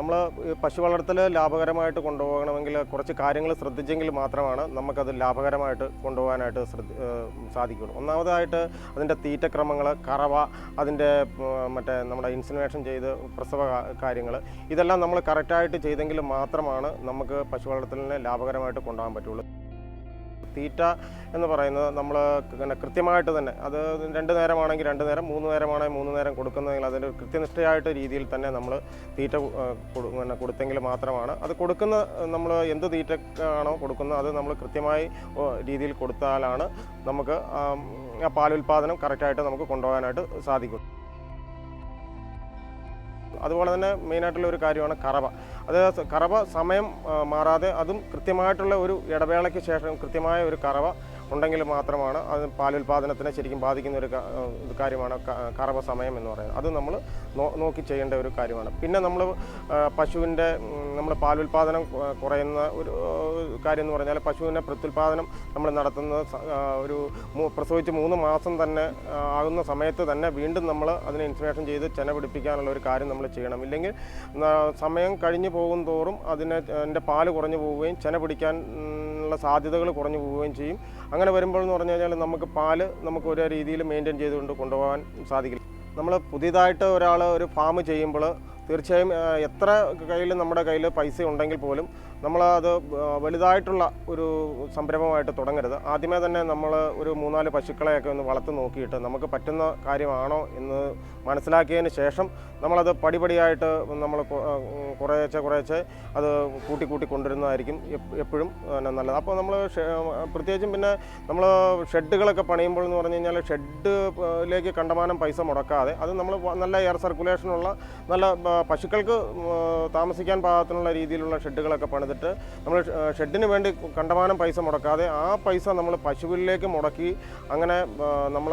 നമ്മൾ പശു വളർത്തൽ ലാഭകരമായിട്ട് കൊണ്ടുപോകണമെങ്കിൽ കുറച്ച് കാര്യങ്ങൾ ശ്രദ്ധിച്ചെങ്കിൽ മാത്രമാണ് നമുക്കത് ലാഭകരമായിട്ട് കൊണ്ടുപോകാനായിട്ട് ശ്രദ്ധ സാധിക്കുകയുള്ളൂ. ഒന്നാമതായിട്ട് അതിന്റെ തീറ്റക്രമങ്ങൾ കറവ അതിന്റെ മറ്റേ നമ്മുടെ ഇൻസിനുവേഷൻ ചെയ്ത് പ്രസവ കാര്യങ്ങൾ ഇതെല്ലാം നമ്മൾ കറക്റ്റായിട്ട് ചെയ്തെങ്കിൽ മാത്രമാണ് നമുക്ക് പശു വളർത്തലിനെ ലാഭകരമായിട്ട് കൊണ്ടുപോകാൻ പറ്റുള്ളൂ. തീറ്റ എന്ന് പറയുന്നത് നമ്മൾ പിന്നെ കൃത്യമായിട്ട് തന്നെ അത് രണ്ട് നേരമാണെങ്കിൽ രണ്ട് നേരം മൂന്ന് നേരമാണെങ്കിൽ മൂന്ന് നേരം കൊടുക്കുന്നതെങ്കിൽ അതിന്റെ കൃത്യനിഷ്ഠയായിട്ട് രീതിയിൽ തന്നെ നമ്മൾ തീറ്റ പിന്നെ കൊടുത്തെങ്കിൽ മാത്രമാണ്. അത് കൊടുക്കുന്ന നമ്മൾ എന്ത് തീറ്റ ആണോ കൊടുക്കുന്നത് അത് നമ്മൾ കൃത്യമായി രീതിയിൽ കൊടുത്താലാണ് നമുക്ക് ആ പാലുൽപാദനം കറക്റ്റായിട്ട് നമുക്ക് കൊണ്ടുപോകാനായിട്ട് സാധിക്കും. അതുപോലെ തന്നെ മെയിനായിട്ടുള്ള ഒരു കാര്യമാണ് കറവ. അത് കറവ സമയം മാറാതെ അതും കൃത്യമായിട്ടുള്ള ഒരു ഇടവേളയ്ക്ക് ശേഷം കൃത്യമായ ഒരു കറവ ഉണ്ടെങ്കിൽ മാത്രമാണ് അത് പാലുൽപാദനത്തിനെ ശരിക്കും ബാധിക്കുന്ന ഒരു കാര്യമാണ് കറവ സമയം എന്ന് പറയുന്നത്. അത് നമ്മൾ നോക്കി ചെയ്യേണ്ട ഒരു കാര്യമാണ്. പിന്നെ നമ്മൾ പശുവിന്റെ നമ്മൾ പാലുൽപാദനം കുറയുന്ന ഒരു കാര്യം എന്ന് പറഞ്ഞാൽ പശുവിന്റെ പ്രത്യുൽപാദനം നമ്മൾ നടത്തുന്ന ഒരു പ്രസവിച്ച് മൂന്ന് മാസം തന്നെ ആകുന്ന സമയത്ത് തന്നെ വീണ്ടും നമ്മൾ അതിനെ ഇൻസുലേഷൻ ചെയ്ത് ചെന പിടിപ്പിക്കാനുള്ള ഒരു കാര്യം നമ്മൾ ചെയ്യണം. ഇല്ലെങ്കിൽ സമയം കഴിഞ്ഞു പോകും തോറും അതിന് എന്റെ പാൽ കുറഞ്ഞു പോവുകയും ചെന പിടിക്കാൻ ഉള്ള സാധ്യതകൾ കുറഞ്ഞു പോവുകയും ചെയ്യും. അങ്ങനെ വരുമ്പോൾ എന്ന് പറഞ്ഞു കഴിഞ്ഞാൽ നമുക്ക് പാൽ നമുക്ക് ഒരേ രീതിയിൽ മെയിന്റെയിൻ ചെയ്തുകൊണ്ട് കൊണ്ടുപോകാൻ സാധിക്കില്ല. നമ്മൾ പുതിയതായിട്ട് ഒരാൾ ഒരു ഫാം ചെയ്യുമ്പോൾ തീർച്ചയായും എത്ര കയ്യിൽ നമ്മുടെ കയ്യിൽ പൈസ ഉണ്ടെങ്കിൽ പോലും നമ്മളത് അത് വലുതായിട്ടുള്ള ഒരു സംരംഭമായിട്ട് തുടങ്ങരുത്. ആദ്യമേ തന്നെ നമ്മൾ ഒരു മൂന്നാൽ പശുക്കളെയൊക്കെ ഒന്ന് വളർത്ത് നോക്കിയിട്ട് നമുക്ക് പറ്റുന്ന കാര്യമാണോ എന്ന് മനസ്സിലാക്കിയതിന് ശേഷം നമ്മളത് പടിപടിയായിട്ട് നമ്മൾ കുറേശ്ശെ കുറേശ്ശെ അത് കൂട്ടി കൂട്ടി കൊണ്ടുവരുന്നതായിരിക്കും എപ്പോഴും നല്ലത്. അപ്പോൾ നമ്മൾ പ്രത്യേകിച്ചും പിന്നെ നമ്മൾ ഷെഡുകളൊക്കെ പണിയുമ്പോൾ എന്ന് പറഞ്ഞു കഴിഞ്ഞാൽ ഷെഡിലേക്ക് കണ്ടമാനം പൈസ മുടക്കാതെ അത് നമ്മൾ നല്ല എയർ സർക്കുലേഷനുള്ള നല്ല പശുക്കൾക്ക് താമസിക്കാൻ പാകത്തിനുള്ള രീതിയിലുള്ള ഷെഡുകളൊക്കെ പണിതിട്ട് നമ്മൾ ഷെഡിന് വേണ്ടി കണ്ടമാനം പൈസ മുടക്കാതെ ആ പൈസ നമ്മൾ പശുവിലേക്ക് മുടക്കി അങ്ങനെ നമ്മൾ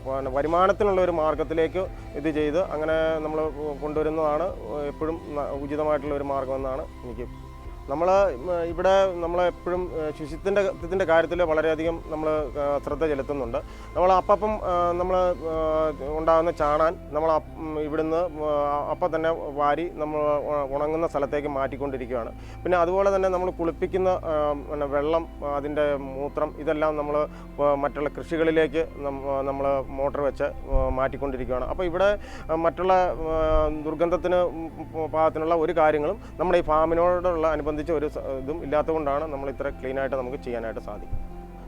പിന്നെ വരുമാനത്തിനുള്ള ഒരു മാർഗത്തിലേക്ക് ഇത് ചെയ്ത് അങ്ങനെ നമ്മൾ കൊണ്ടുവരുന്നതാണ് എപ്പോഴും ഉചിതമായിട്ടുള്ള ഒരു മാർഗമെന്നാണ് എനിക്ക് നമ്മൾ ഇവിടെ നമ്മൾ എപ്പോഴും ശുചിത്വത്തിന്റെ ഇതിന്റെ കാര്യത്തിൽ വളരെയധികം നമ്മൾ ശ്രദ്ധ ചെലുത്തുന്നുണ്ട്. നമ്മൾ അപ്പം നമ്മൾ ഉണ്ടാകുന്ന ചാണാൻ നമ്മൾ ഇവിടുന്ന് അപ്പം തന്നെ വാരി നമ്മൾ ഉണങ്ങുന്ന സ്ഥലത്തേക്ക് മാറ്റിക്കൊണ്ടിരിക്കുകയാണ്. പിന്നെ അതുപോലെ തന്നെ നമ്മൾ കുളിപ്പിക്കുന്ന പിന്നെ വെള്ളം അതിന്റെ മൂത്രം ഇതെല്ലാം നമ്മൾ മറ്റുള്ള കൃഷികളിലേക്ക് നമ്മൾ മോട്ടർ വെച്ച് മാറ്റിക്കൊണ്ടിരിക്കുകയാണ്. അപ്പോൾ ഇവിടെ മറ്റുള്ള ദുർഗന്ധത്തിന് പാകത്തിനുള്ള ഒരു കാര്യങ്ങളും നമ്മുടെ ഈ ഫാമിനോടുള്ള അനുബന്ധിച്ച ഒരു ഇതും ഇല്ലാത്തതുകൊണ്ടാണ് നമ്മൾ ഇത്ര ക്ലീനായിട്ട് നമുക്ക് ചെയ്യാനായിട്ട് സാധിക്കും.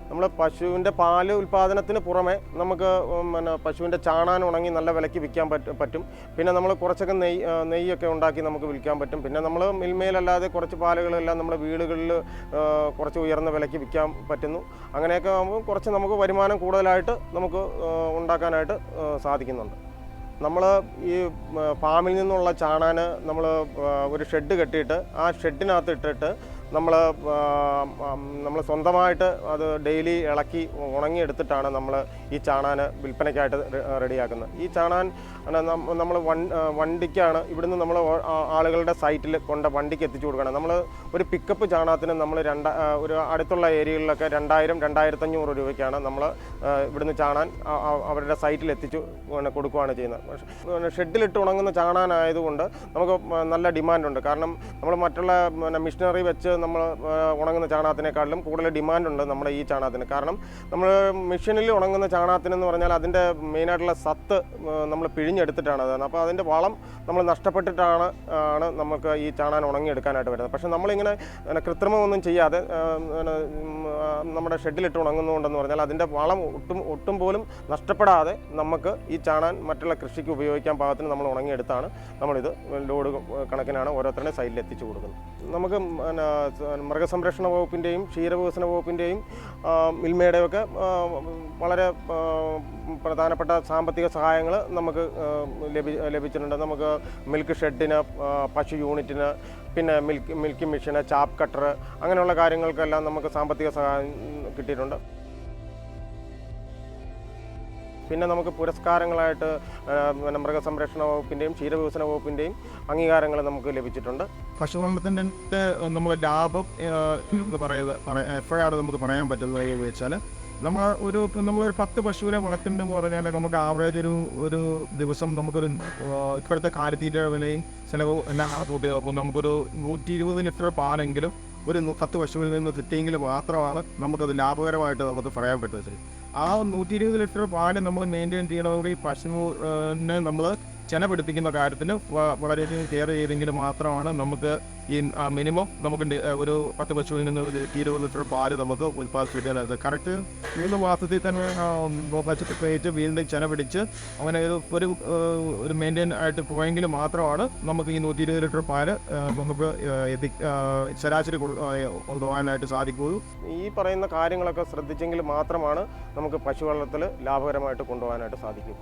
നമ്മൾ പശുവിന്റെ പാൽ ഉൽപ്പാദനത്തിന് പുറമെ നമുക്ക് പിന്നെ പശുവിന്റെ ചാണാൻ ഉണങ്ങി നല്ല വിലയ്ക്ക് വിൽക്കാൻ പറ്റും പറ്റും. പിന്നെ നമ്മൾ കുറച്ചൊക്കെ നെയ്യ് നെയ്യൊക്കെ ഉണ്ടാക്കി നമുക്ക് വിൽക്കാൻ പറ്റും. പിന്നെ നമ്മൾ മിൽമയിലല്ലാതെ കുറച്ച് പാലുകളെല്ലാം നമ്മുടെ വീടുകളിൽ കുറച്ച് ഉയർന്ന വിലയ്ക്ക് വിൽക്കാൻ പറ്റുന്നു. അങ്ങനെയൊക്കെ ആകുമ്പോൾ കുറച്ച് നമുക്ക് വരുമാനം കൂടുതലായിട്ട് നമുക്ക് ഉണ്ടാക്കാനായിട്ട് സാധിക്കുന്നുണ്ട്. നമ്മൾ ഈ ഫാമിൽ നിന്നുള്ള ചാണാൻ നമ്മൾ ഒരു ഷെഡ് കെട്ടിയിട്ട് ആ ഷെഡിനകത്ത് ഇട്ടിട്ട് നമ്മൾ നമ്മൾ സ്വന്തമായിട്ട് അത് ഡെയിലി ഇളക്കി ഉണങ്ങിയെടുത്തിട്ടാണ് നമ്മൾ ഈ ചാണാൻ വിൽപ്പനയ്ക്കായിട്ട് റെഡിയാക്കുന്നത്. ഈ ചാണാൻ നമ്മൾ വണ്ടിക്കാണ് ഇവിടുന്ന് നമ്മൾ ആളുകളുടെ സൈറ്റിൽ കൊണ്ട് വണ്ടിക്ക് എത്തിച്ചു കൊടുക്കണം. നമ്മൾ ഒരു പിക്കപ്പ് ചാണകത്തിന് നമ്മൾ രണ്ട ഒരു അടുത്തുള്ള ഏരിയകളിലൊക്കെ രണ്ടായിരം രണ്ടായിരത്തഞ്ഞൂറ് രൂപയ്ക്കാണ് നമ്മൾ ഇവിടുന്ന് ചാണാൻ അവരുടെ സൈറ്റിൽ എത്തിച്ചു കൊടുക്കുകയാണ് ചെയ്യുന്നത്. പക്ഷേ ഷെഡിലിട്ട് ഉണങ്ങുന്ന ചാണാനായതുകൊണ്ട് നമുക്ക് നല്ല ഡിമാൻഡുണ്ട്. കാരണം നമ്മൾ മറ്റുള്ള മിഷനറി വെച്ച് നമ്മൾ ഉണങ്ങുന്ന ചാണകത്തിനേക്കാളും കൂടുതൽ ഡിമാൻഡുണ്ട് നമ്മുടെ ഈ ചാണകത്തിന്. കാരണം നമ്മൾ മെഷീനിൽ ഉണങ്ങുന്ന ചാണകത്തിനെന്ന് പറഞ്ഞാൽ അതിന്റെ മെയിനായിട്ടുള്ള സത്ത് നമ്മൾ പിഴിഞ്ഞെടുത്തിട്ടാണ് അത്. അപ്പോൾ അതിന്റെ വളം നമ്മൾ നഷ്ടപ്പെട്ടിട്ടാണ് ആണ് നമുക്ക് ഈ ചാണകം ഉണങ്ങിയെടുക്കാനായിട്ട് വരുന്നത്. പക്ഷേ നമ്മളിങ്ങനെ കൃത്രിമമൊന്നും ചെയ്യാതെ നമ്മുടെ ഷെഡിലിട്ട് ഉണങ്ങുന്നതുകൊണ്ടെന്ന് പറഞ്ഞാൽ അതിന്റെ വളം ഒട്ടും ഒട്ടും പോലും നഷ്ടപ്പെടാതെ നമുക്ക് ഈ ചാണാൻ മറ്റുള്ള കൃഷിക്ക് ഉപയോഗിക്കാൻ പാകത്തിന് നമ്മൾ ഉണങ്ങിയെടുത്താണ് നമ്മളിത് ലോഡ് കണക്കിനാണ് ഓരോരുത്തരുടെ സൈഡിൽ എത്തിച്ചു കൊടുക്കുന്നത്. നമുക്ക് മൃഗസംരക്ഷണ വകുപ്പിന്റെയും ക്ഷീരവികസന വകുപ്പിന്റെയും മിൽമയുടെയും ഒക്കെ വളരെ പ്രധാനപ്പെട്ട സാമ്പത്തിക സഹായങ്ങൾ നമുക്ക് ലഭി ലഭിച്ചിട്ടുണ്ട്. നമുക്ക് മിൽക്ക് ഷെഡിന് പശു യൂണിറ്റിന് പിന്നെ മിൽക്ക് മിൽക്കിംഗ് മെഷീന് ചാപ്പ് കട്ടർ അങ്ങനെയുള്ള കാര്യങ്ങൾക്കെല്ലാം നമുക്ക് സാമ്പത്തിക സഹായം കിട്ടിയിട്ടുണ്ട്. പിന്നെ നമുക്ക് പുരസ്കാരങ്ങളായിട്ട് പിന്നെ മൃഗസംരക്ഷണ വകുപ്പിന്റെയും ക്ഷീരവികസന വകുപ്പിന്റെയും അംഗീകാരങ്ങൾ നമുക്ക് ലഭിച്ചിട്ടുണ്ട്. പശുവളർത്തലിന്റെ നമ്മൾ ലാഭം എന്ന് പറയുന്നത് പറ- എപ്പോഴാണ് നമുക്ക് പറയാൻ പറ്റുന്നത് എന്ന് വെച്ചാൽ നമ്മൾ ഒരു നമ്മളൊരു പത്ത് പശുവിനെ വളർത്തുന്നുണ്ടെന്ന് പറഞ്ഞാൽ നമുക്ക് ആവറേജ് ഒരു ഒരു ദിവസം നമുക്കൊരു ഇപ്പോഴത്തെ കാലിത്തീറ്റ വിലയും ചിലവ് എല്ലാം അപ്പോൾ നമുക്കൊരു നൂറ്റി ഇരുപത് ലിറ്റർ പാലെങ്കിലും ഒരു പത്ത് പശുവിൽ നിന്ന് കിട്ടിയെങ്കിൽ മാത്രമാണ് നമുക്കത് ലാഭകരമായിട്ട് നമുക്ക് പറയാൻ പറ്റുന്നത് ആ നൂറ്റി ഇരുപത് ലിറ്റർ പാൽ നമ്മൾ മെയിന്റെയിൻ ചെയ്യണമെങ്കിൽ പശുവിനെ നമ്മൾ ചെന പിടിപ്പിക്കുന്ന കാര്യത്തിൽ വ- വളരെയധികം കെയർ ചെയ്തെങ്കിൽ മാത്രമാണ് നമുക്ക് ഈ മിനിമം നമുക്ക് ഒരു പത്ത് പശുവിൽ നിന്ന് ഒരു ഇരുപത് ലിറ്റർ പാൽ നമുക്ക് ഉൽപ്പാദിപ്പിക്കാനായത് കറക്റ്റ് മൂന്ന് മാസത്തിൽ തന്നെ പശുക്ക് പേറ്റ് വീണ്ടും ചെന പിടിച്ച് അങ്ങനെ ഒരു ഒരു ഒരു മെയിന്റെയിൻ ആയിട്ട് പോയെങ്കിൽ മാത്രമാണ് നമുക്ക് ഈ നൂറ്റി ഇരുപത് ലിറ്റർ പാൽ നമുക്ക് എത്തി ശരാശരി കൊണ്ടുപോകാനായിട്ട് സാധിക്കുകയുള്ളൂ ഈ പറയുന്ന കാര്യങ്ങളൊക്കെ ശ്രദ്ധിച്ചെങ്കിൽ മാത്രമാണ് നമുക്ക് പശു വളർത്തൽ ലാഭകരമായിട്ട് കൊണ്ടുപോകാനായിട്ട് സാധിക്കും.